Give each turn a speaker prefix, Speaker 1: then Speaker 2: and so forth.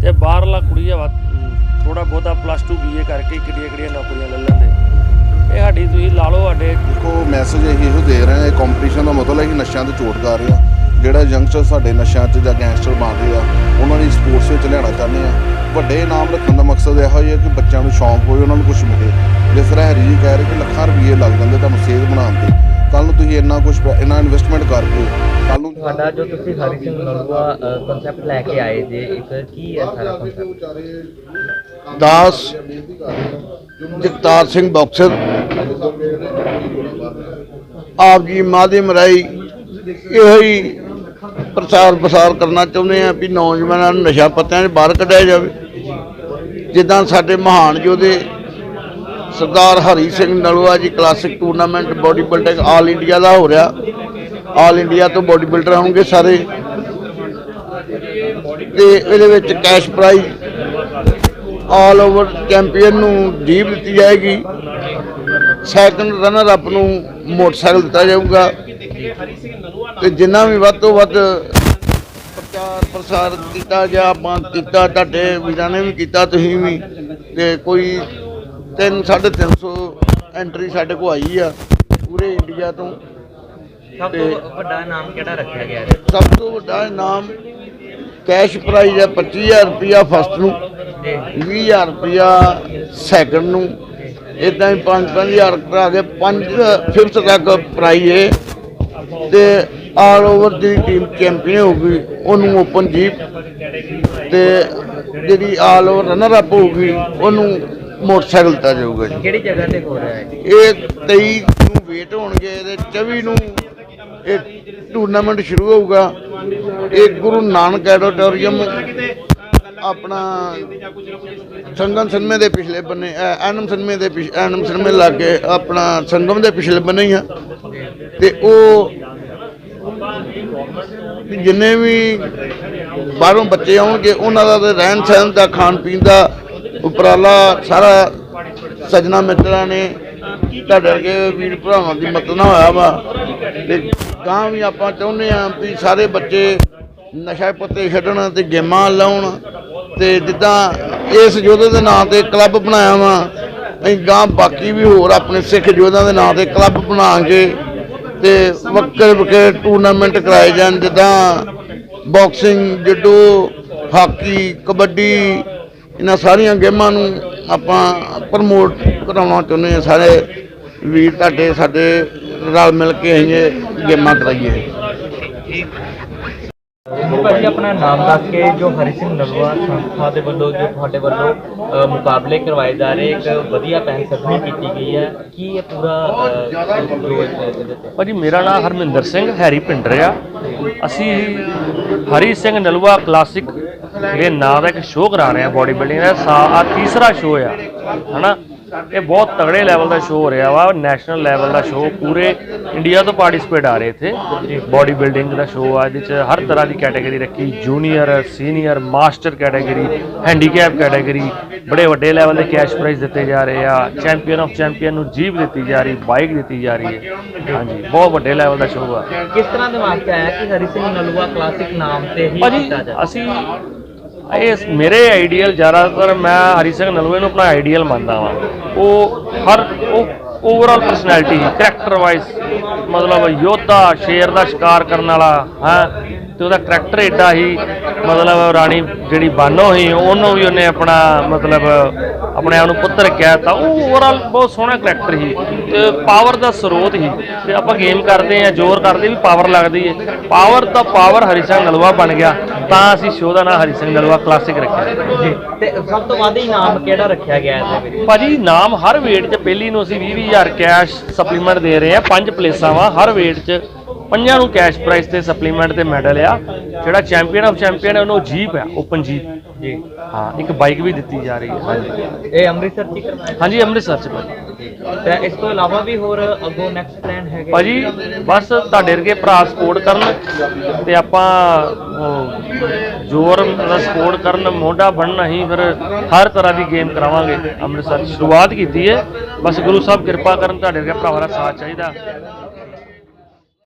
Speaker 1: ਤੇ ਬਾਹਰਲਾ ਕੁੜੀ ਆ ਥੋੜਾ ਬਹੁਤਾ ਪਲੱਸ 2 ਬੀਏ ਕਰਕੇ ਕਿੱਡੀਆਂ ਕਿੱਡੀਆਂ ਨੌਕਰੀਆਂ ਲੈ ਲੈਂਦੇ। ਇਹ ਸਾਡੀ ਤੁਸੀਂ ਲਾ ਲਓ ਸਾਡੇ
Speaker 2: ਦੇਖੋ ਮੈਸੇਜ ਇਹੋ ਦੇ ਰਹੇ ਆ ਕੰਪੀਟੀਸ਼ਨ ਦਾ ਮਤਲਬ ਹੈ ਕਿ ਨਸ਼ਿਆਂ ਤੇ ਚੋਟ ਕਰ ਰਹੇ ਆ। ਜਿਹੜਾ ਯੰਗਸਟਰ ਸਾਡੇ ਨਸ਼ਿਆਂ 'ਚ ਜਾਂ ਗੈਂਗਸਟਰ ਬਣ ਰਹੇ ਆ, ਉਹਨਾਂ ਦੀ ਸਪੋਰਟਸ ਵਿੱਚ ਲਿਆਉਣਾ ਚਾਹੁੰਦੇ ਆ। ਵੱਡੇ ਇਨਾਮ ਰੱਖਣ ਦਾ ਮਕਸਦ ਇਹੋ ਹੀ ਹੈ ਕਿ ਬੱਚਿਆਂ ਨੂੰ ਸ਼ੌਂਕ ਹੋਵੇ, ਉਹਨਾਂ ਨੂੰ ਕੁਝ ਮਿਲੇ। ਜਿਸ ਤਰ੍ਹਾਂ ਹਰੀ ਜੀ ਕਹਿ ਰਹੇ ਕਿ ਲੱਖਾਂ ਰੁਪਏ ਲੱਗ ਜਾਂਦੇ ਤਾਂ ਸਿਹਤ ਬਣਾਉਣ ਤੇ। ਕੱਲ ਨੂੰ ਤੁਸੀਂ ਇੰਨਾ ਕੁਝ ਇੰਨਾ ਇਨਵੈਸਟਮੈਂਟ ਕਰਕੇ ਕੱਲ ਨੂੰ
Speaker 3: ਤੁਹਾਡਾ ਜੋ ਤੁਸੀਂ ਹਰੀ ਸਿੰਘ ਨਲੂਆ ਕਨਸੈਪਟ ਲੈ ਕੇ ਆਏ ਜੇ ਇੱਕ ਕੀ ਹੈ ਸਾਰਾ ਕਨਸੈਪਟ
Speaker 4: ਦਾਸ ਜਗਤਾਰ ਸਿੰਘ ਬਾਕਸਰ ਆਪ ਜੀ ਮਾਧਿਅਮ ਰਾਈ ਇਹੋ ਹੀ ਪ੍ਰਸਾਰ ਪ੍ਰਸਾਰ ਕਰਨਾ ਚਾਹੁੰਦੇ ਆ ਵੀ ਨੌਜਵਾਨਾਂ ਨੂੰ ਨਸ਼ਾ ਪੱਤਿਆਂ 'ਚ ਬਾਹਰ ਕੱਢਿਆ ਜਾਵੇ। ਜਿੱਦਾਂ ਸਾਡੇ ਮਹਾਨ ਯੋਧੇ ਸਰਦਾਰ Hari Singh Nalua ji classic tournament body building all India ਦਾ ਹੋ ਰਿਹਾ। ਆਲ ਇੰਡੀਆ ਤੋਂ ਬੋਡੀ ਬਿਲਡਰ ਆਉਣਗੇ ਸਾਰੇ। ਤੇ ਇਹਦੇ ਵਿੱਚ cash prize all over champion ਨੂੰ ਜੀਪ ਦਿੱਤੀ ਜਾਏਗੀ। ਸੈਕੰਡ ਰਨਰ ਅਪ ਨੂੰ ਮੋਟਰਸਾਈਕਲ ਦਿੱਤਾ ਜਾਊਗਾ। ਤੇ ਜਿੰਨਾ ਵੀ ਵੱਧ ਤੋਂ ਵੱਧ ਪ੍ਰਚਾਰ ਪ੍ਰਸਾਰ ਕੀਤਾ ਜਾਂ ਆਪਾਂ ਕੀਤਾ, ਤੁਹਾਡੇ ਵੀਰਾਂ ਨੇ ਵੀ ਕੀਤਾ, ਤੁਸੀਂ ਵੀ। ਤੇ ਕੋਈ 3 350 ਐਂਟਰੀ ਸਾਡੇ ਕੋਲ ਆਈ ਆ ਪੂਰੇ ਇੰਡੀਆ ਤੋਂ।
Speaker 3: ਸਭ
Speaker 4: ਤੇ-
Speaker 3: ਵੱਡਾ ਨਾਮ ਕਿਹੜਾ ਰੱਖਿਆ ਗਿਆ? ਹੈ
Speaker 4: ਸਭ ਤੋਂ ਵੱਡਾ ਇਨਾਮ ਕੈਸ਼ ਪ੍ਰਾਈਜ਼ ਹੈ 25000 ਰੁਪਇਆ ਫਸਟ ਨੂੰ
Speaker 3: ਜੀ।
Speaker 4: 20000 ਰੁਪਇਆ ਸੈਕੰਡ ਨੂੰ। ਇਦਾਂ ਹੀ 5-5000 ਕਰਾ ਕੇ 5 ਫਿਫਥ ਤੱਕ ਪ੍ਰਾਈਜ਼ ਹੈ ਤੇ ਆਲ ਓਵਰ ਦੀ ਟੀਮ ਚੈਂਪੀਅਨ ਹੋਊਗੀ ਉਹਨੂੰ ਓਪਨ ਜੀਪ ਤੇ ਜਿਹੜੀ ਆਲ ਓਵਰ ਰਨਰ ਅਪ ਹੋਊਗੀ ਉਹਨੂੰ ਮੋਟਰਸਾਈਕਲ ਦਿੱਤਾ ਜਾਊਗਾ ਜੀ।
Speaker 3: ਕਿਹੜੀ ਜਗ੍ਹਾ ਤੇ ਹੋ ਰਿਹਾ ਹੈ?
Speaker 4: ਇਹ 23 ਨੂੰ ਵੇਟ ਹੋਣਗੇ ਤੇ 24 ਨੂੰ ਇਹ ਟੂਰਨਾਮੈਂਟ ਸ਼ੁਰੂ ਹੋਊਗਾ। ਇਹ ਗੁਰੂ ਨਾਨਕ ਐਡੀਟੋਰੀਅਮ ਆਪਣਾ ਸੰਗਮ ਸਿਨਮੇ ਦੇ ਪਿਛਲੇ ਬੰਨੇ ਐਨਮ ਸਿਨਮੇ ਦੇ ਪਿਛ- ਐਨਮ ਸਿਨਮੇ ਲਾਗੇ ਆਪਣਾ ਸੰਗਮ ਦੇ ਪਿਛਲੇ ਬੰਨੇ ਹੀ ਆ। ਤੇ ਉਹ ਜਿੰਨੇ ਵੀ ਬਾਹਰੋਂ ਬੱਚੇ ਆਉਣਗੇ ਉਹਨਾਂ ਦਾ ਤੇ ਰਹਿਣ ਸਹਿਣ ਦਾ ਖਾਣ ਪੀਣ ਦਾ ਉਪਰਾਲਾ ਸਾਰਾ ਸਜਣਾ ਮਿੱਤਰਾਂ ਨੇ, ਤੁਹਾਡੇ ਵਰਗੇ ਵੀਰ ਭਰਾਵਾਂ ਦੀ ਮਦਦ ਨਾਲ ਹੋਇਆ ਵਾ। ਤੇ ਗਾਂ ਵੀ ਆਪਾਂ ਚਾਹੁੰਦੇ ਆ ਵੀ ਸਾਰੇ ਬੱਚੇ ਨਸ਼ਾ ਪੱਤੇ ਛੱਡਣ ਤੇ ਗੇਮਾਂ ਲਾਉਣ ਤੇ ਜਿੱਦਾਂ ਇਸ ਯੋਧੇ ਦੇ ਨਾਂ ਤੇ ਕਲੱਬ ਬਣਾਇਆ ਵਾ, ਅਸੀਂ ਗਾਂ ਬਾਕੀ ਵੀ ਹੋਰ ਆਪਣੇ ਸਿੱਖ ਯੋਧਿਆਂ ਦੇ ਨਾਂ ਤੇ ਕਲੱਬ ਬਣਾ ਕੇ ਤੇ ਵੱਖਰੇ ਵੱਖਰੇ ਟੂਰਨਾਮੈਂਟ ਕਰਾਏ ਜਾਣ, ਜਿੱਦਾਂ ਬਾਕਸਿੰਗ, ਜੁੱਡੋ, ਹਾਕੀ, ਕਬੱਡੀ ਇਹਨਾਂ ਸਾਰੀਆਂ ਗੇਮਾਂ ਨੂੰ ਆਪਾਂ ਪ੍ਰਮੋਟ ਕਰਾਉਣਾ ਚਾਹੁੰਦੇ ਹਾਂ। ਸਾਰੇ ਵੀਰ ਤੁਹਾਡੇ ਸਾਡੇ ਰਲ ਮਿਲ ਕੇ ਅਸੀਂ ਇਹ ਗੇਮਾਂ ਕਰਾਈਏ।
Speaker 3: ਭਾਜੀ ਆਪਣਾ ਨਾਮ ਦੱਸ ਕੇ ਜੋ ਹਰੀ ਸਿੰਘ ਨਲੂਆ ਸੰਸਥਾ ਦੇ ਵੱਲੋਂ ਜੋ ਤੁਹਾਡੇ ਵੱਲੋਂ ਮੁਕਾਬਲੇ ਕਰਵਾਏ ਜਾ ਰਹੇ ਇੱਕ ਵਧੀਆ ਪਹਿਲ ਕਦਮੀ ਕੀਤੀ ਗਈ ਹੈ। ਕੀ ਇਹ ਪੂਰਾ
Speaker 1: ਭਾਜੀ ਮੇਰਾ ਨਾਮ ਹਰਮਿੰਦਰ ਸਿੰਘ ਹੈਰੀ ਪਿੰਡਰ ਆ ਅਸੀਂ ਹਰੀ ਸਿੰਘ ਨਲੂਆ ਕਲਾਸਿਕ ਦੇ ਨਾਂ ਦਾ ਇੱਕ ਸ਼ੋਅ ਕਰਾ ਰਹੇ ਆ ਬੋਡੀ ਬਿਲਡਿੰਗ ਦਾ। ਸਾ ਆ ਤੀਸਰਾ ਸ਼ੋਅ ਆ ਹਨਾ? ਇਹ ਬਹੁਤ ਤਗੜੇ ਲੈਵਲ ਦਾ ਸ਼ੋਅ ਹੋ ਰਿਹਾ ਵਾ ਨੈਸ਼ਨਲ ਲੈਵਲ ਦਾ ਸ਼ੋਅ ਪੂਰੇ ਇੰਡੀਆ ਤੋਂ ਪਾਰਟਿਸਿਪੇਟ ਆ ਰਹੇ ਇੱਥੇ। ਬੋਡੀ ਬਿਲਡਿੰਗ ਦਾ ਸ਼ੋਅ ਆ ਇਹਦੇ ਚ ਹਰ ਤਰ੍ਹਾਂ ਦੀ ਕੈਟਾਗਰੀ ਰੱਖੀ junior senior master category handicap category ਬੜੇ ਵੱਡੇ ਲੈਵਲ ਦੇ ਕੈਸ਼ ਪ੍ਰਾਈਜ਼ ਦਿੱਤੇ ਜਾ ਰਹੇ ਆ। ਚੈਂਪੀਅਨ ਆਫ ਚੈਂਪੀਅਨ ਨੂੰ ਜੀਪ ਦਿੱਤੀ ਜਾ ਰਹੀ ਬਾਈਕ ਦਿੱਤੀ ਜਾ ਰਹੀ ਹੈ। ਹਾਂਜੀ ਬਹੁਤ ਵੱਡੇ ਲੈਵਲ ਦਾ ਸ਼ੋਅ ਆ।
Speaker 3: ਕਿਸ ਤਰ੍ਹਾਂ ਦਿਮਾਗ 'ਚ ਆਇਆ ਕਿ ਹਰੀ ਸਿੰਘ ਨਲੂਆ ਕਲਾਸਿਕ ਨਾਮ ਤੇ ਹੀ ਕੀਤਾ ਜਾਵੇ
Speaker 1: ਅਸੀਂ ਇਹ ਮੇਰੇ ਆਈਡੀਅਲ ਜ਼ਿਆਦਾਤਰ ਮੈਂ ਹਰੀ ਸਿੰਘ ਨਲਵੇ ਨੂੰ ਆਪਣਾ ਆਈਡੀਅਲ ਮੰਨਦਾ ਵਾਂ। ਉਹ ਹਰ, ਉਹ ਓਵਰਆਲ ਪਰਸਨੈਲਿਟੀ ਕਰੈਕਟਰ ਵਾਈਜ਼ ਮਤਲਬ ਯੋਧਾ, ਸ਼ੇਰ ਦਾ ਸ਼ਿਕਾਰ ਕਰਨ ਵਾਲਾ, ਹੈ। ਤੇ ਉਹਦਾ ਕਰੈਕਟਰ ਏਡਾ ਹੀ ਮਤਲਬ ਰਾਣੀ ਜਿਹੜੀ ਬਾਨੋ ਸੀ ਉਹਨੂੰ ਵੀ ਉਹਨੇ ਆਪਣਾ ਮਤਲਬ ਆਪਣੇ ਆਪ ਨੂੰ ਪੁੱਤਰ ਕਿਹਾ ਤਾਂ ਉਹ ਓਵਰਆਲ ਬਹੁਤ ਸੋਹਣਾ ਕਰੈਕਟਰ ਸੀ ਤੇ ਪਾਵਰ ਦਾ ਸਰੋਤ ਸੀ ਤੇ ਆਪਾਂ ਗੇਮ ਕਰਦੇ ਆ ਜ਼ੋਰ ਕਰਦੇ ਵੀ ਪਾਵਰ ਲੱਗਦੀ ਹੈ। ਪਾਵਰ ਦਾ ਪਾਵਰ ਹਰੀ ਸਿੰਘ ਨਲਵਾ ਬਣ ਗਿਆ ਤਾਂ ਅਸੀਂ ਸ਼ੋਅ ਦਾ ਨਾਮ ਹਰੀ ਸਿੰਘ ਨਲਵਾ ਕਲਾਸਿਕ ਰੱਖਿਆ।
Speaker 3: ਜੀ। ਤੇ ਸਭ ਤੋਂ ਵੱਧ ਇਨਾਮ ਕਿਹੜਾ ਰੱਖਿਆ ਗਿਆ ਇਹਦੇ ਵਿੱਚ?
Speaker 1: ਭਾਜੀ ਨਾਮ ਹਰ ਵੇਟ 'ਚ ਪਹਿਲੀ ਨੂੰ ਅਸੀਂ 20000 ਕੈਸ਼ ਸਪਲੀਮੈਂਟ ਦੇ ਰਹੇ ਆ ਪੰਜ ਪਲੇਸਾਂ ਵਾ ਹਰ ਵੇਟ 'ਚ ਪੰਜਾਂ ਨੂੰ ਕੈਸ਼ ਪ੍ਰਾਈਜ਼ ਤੇ ਸਪਲੀਮੈਂਟ ਤੇ ਮੈਡਲ ਆ। ਜਿਹੜਾ ਚੈਂਪੀਅਨ ਆਫ ਚੈਂਪੀਅਨ ਹੈ ਉਹਨੂੰ ਜੀਪ ਆ ਓਪਨ ਜੀਪ
Speaker 3: ਜੀ।
Speaker 1: ਹਾਂ ਇੱਕ ਬਾਈਕ ਵੀ ਦਿੱਤੀ ਜਾ ਰਹੀ ਹੈ। ਹਾਂਜੀ।
Speaker 3: ਇਹ ਅੰਮ੍ਰਿਤਸਰ 'ਚ ਹੀ ਕਰਵਾਇਆ
Speaker 1: ਹਾਂਜੀ ਅੰਮ੍ਰਿਤਸਰ 'ਚ ਭਾਜੀ।
Speaker 3: ਤੇ ਇਸ ਤੋਂ ਇਲਾਵਾ ਵੀ ਹੋਰ ਅੱਗੋਂ ਨੈਕਸਟ ਪਲਾਨ ਹੈਗੇ?
Speaker 1: ਭਾਜੀ ਬਸ ਤੁਹਾਡੇ ਵਰਗੇ ਭਰਾ ਸਪੋਰਟ ਕਰਨ ਤੇ ਆਪਾਂ ਜ਼ੋਰ ਦਾ ਸਪੋਰਟ ਕਰਨ ਮੋਢਾ ਬਣਨਾ ਹੀ ਫਿਰ ਹਰ ਤਰ੍ਹਾਂ ਦੀ ਗੇਮ ਕਰਾਵਾਂਗੇ। ਅੰਮ੍ਰਿਤਸਰ 'ਚ ਸ਼ੁਰੂਆਤ ਕੀਤੀ ਹੈ। ਬਸ ਗੁਰੂ ਸਾਹਿਬ ਕਿਰਪਾ ਕਰਨ ਤੁਹਾਡੇ ਵਰਗੇ ਭਰਾਵਾਂ ਦਾ ਸਾਥ ਚਾਹੀਦਾ।